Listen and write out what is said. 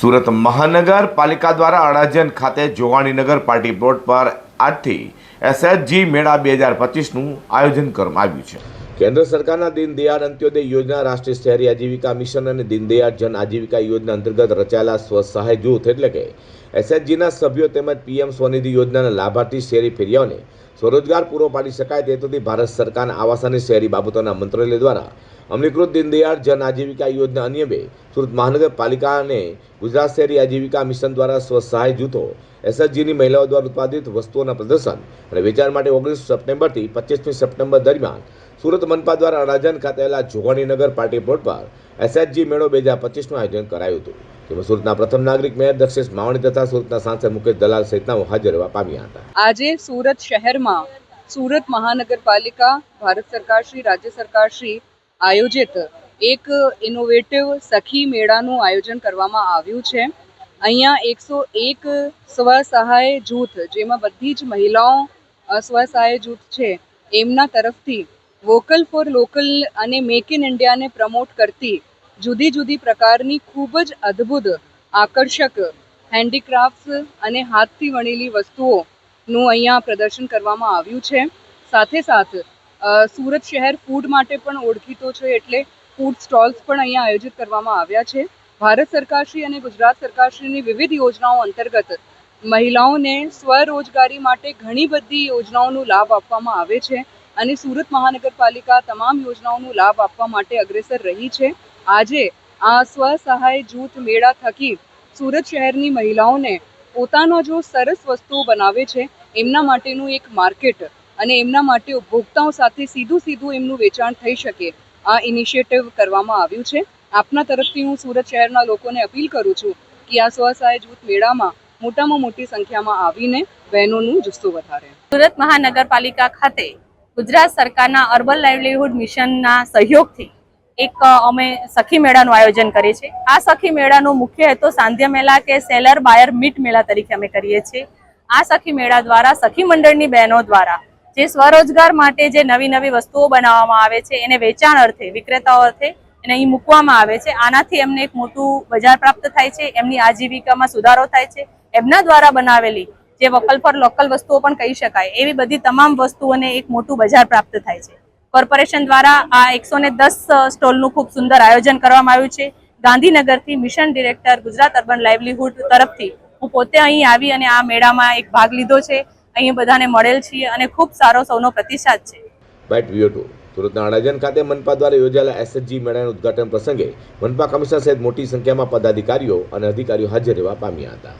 સુરત મહાનગરપાલિકા દ્વારા અડાજન ખાતે જોવાણીનગર પાર્ટી પ્લોટ પર આજથી એસએચજી મેળા બે હજાર પચીસનું આયોજન કરવામાં આવ્યું છે. કેન્દ્ર સરકારના દીનદયાળ અંત્યોદય યોજના, રાષ્ટ્રીય શહેરી આજીવિકા મિશન અને દીનદયાળ જન આજીવિકા યોજના અંતર્ગત રચાયેલા સ્વસહાય જૂથ એટલે કે એસએચજીના સભ્યો તેમજ પીએમ સ્વનિધિ યોજનાના લાભાર્થી શહેરી ફેરિયાઓને સ્વરોજગાર પૂરો પાડી શકાય તે હેતુથી ભારત સરકારના આવાસ અને શહેરી બાબતોના મંત્રાલય દ્વારા અમલીકૃત દીનદયાળ જન આજીવિકા યોજના અન્યમે સુરત મહાનગરપાલિકા અને ગુજરાત શહેરી આજીવિકા મિશન દ્વારા સ્વસહાય જૂથો એસએચજીની મહિલાઓ દ્વારા ઉત્પાદિત વસ્તુઓના પ્રદર્શન અને વેચાણ માટે ઓગણીસ સપ્ટેમ્બરથી પચીસમી સપ્ટેમ્બર દરમિયાન સુરત મનપા દ્વારા અડાજણ ખાતે આવેલા જોવાણીનગર પાર્ટી પ્લોટ પર એસએચજી મેળો બે હજાર પચીસનું આયોજન કરાયું હતું. જેમાં સુરતના પ્રથમ નાગરિક મેયર દક્ષેશ માવણી તથા સુરતના સાંસદ મુકેશ દલાલ સહિતના હાજર રહેવા પામ્યા હતા. આજે સુરત શહેરમાં સુરત મહાનગરપાલિકા, ભારત સરકાર શ્રી, રાજ્ય સરકાર શ્રી આયોજિત એક ઇનોવેટિવ સખી મેળાનું આયોજન કરવામાં આવ્યું છે. અહીંયા એકસો એક સ્વસહાય જૂથ, જેમાં બધી જ મહિલાઓ સ્વસહાય જૂથ છે, એમના તરફથી વોકલ ફોર લોકલ અને મેક ઇન ઇન્ડિયાને પ્રમોટ કરતી જુદી જુદી પ્રકારની ખૂબ જ અદ્ભુત, આકર્ષક હેન્ડીક્રાફ્ટ્સ અને હાથથી વણેલી વસ્તુઓનું અહીંયા પ્રદર્શન કરવામાં આવ્યું છે. સાથે સાથ સુરત શહેર ફૂડ માટે પણ ઓળખીતો છે એટલે ફૂડ સ્ટોલ્સ પણ અહીંયા આયોજિત કરવામાં આવ્યા છે. ભારત સરકારશ્રી અને ગુજરાત સરકારશ્રીની વિવિધ યોજનાઓ અંતર્ગત મહિલાઓને સ્વરોજગારી માટે ઘણી બધી યોજનાઓનો લાભ આપવામાં આવે છે. અને સુરત મહાનગરપાલિકા તમામ યોજનાઓનો લાભ આપવા માટે અગ્રેસર રહી છે. આજે આ સ્વસહાય જૂથ મેળા થકી સુરત શહેરની મહિલાઓને પોતાનો જો સરસ વસ્તુઓ બનાવે છે, એમના માટેનું એક માર્કેટ અને એમના માટે ઉપભોક્તાઓ સાથે સીધું સીધું એમનું વેચાણ થઈ શકે, આ ઇનિશિયેટિવ કરવામાં આવ્યું છે. આપના તરફથી હું સુરત શહેરના લોકોને અપીલ કરું છું કે આ સ્વસહાય જૂથ મેળામાં મોટામાં મોટી સંખ્યામાં આવીને બહેનોનું જુસ્સો વધારે. સુરત મહાનગરપાલિકા ખાતે ગુજરાત સરકારના અર્બન લાઇવલીહુડ મિશનના સહયોગથી એક અમે સખી મેળાનું આયોજન કરીએ છીએ. આ સખી મેળાનો મુખ્ય હેતુ સાંધ્ય મેળા કે સેલર બાયર મીટ મેળા તરીકે અમે કરીએ છીએ. આ સખી મેળા દ્વારા સખી મંડળની બહેનો દ્વારા જે સ્વરોજગાર માટે જે નવી નવી વસ્તુઓ બનાવવામાં આવે છે, એને વેચાણ અર્થે, વિક્રેતાઓ અર્થે એને અહીં મૂકવામાં આવે છે. આનાથી એમને એક મોટું બજાર પ્રાપ્ત થાય છે, એમની આજીવિકામાં સુધારો થાય છે. એમના દ્વારા બનાવેલી જે વકલ પર લોકલ વસ્તુઓ પણ કહી શકાય. એવી બધી તમામ વસ્તુઓને એક મોટું બજાર પ્રાપ્ત થાય છે. કોર્પોરેશન દ્વારા આ એકસો ને સ્ટોલનું ખૂબ સુંદર આયોજન કરવામાં આવ્યું છે. ગાંધીનગરથી mission director Gujarat urban livelihood તરફથી હું પોતે અહીં આવી અને આ મેળામાં એક ભાગ લીધો છે. અહીં બધાને મળેલ છીએ અને ખૂબ સારો સૌનો પ્રતિસાદ છે. બાઇટ વીઓ સુરતના અડાજણ ખાતે મનપા દ્વારા યોજાયેલા એસએચજી મેળાના ઉદઘાટન પ્રસંગે મનપા કમિશનર સહિત મોટી સંખ્યામાં પદાધિકારીઓ અને અધિકારીઓ હાજર રહેવા પામ્યા હતા.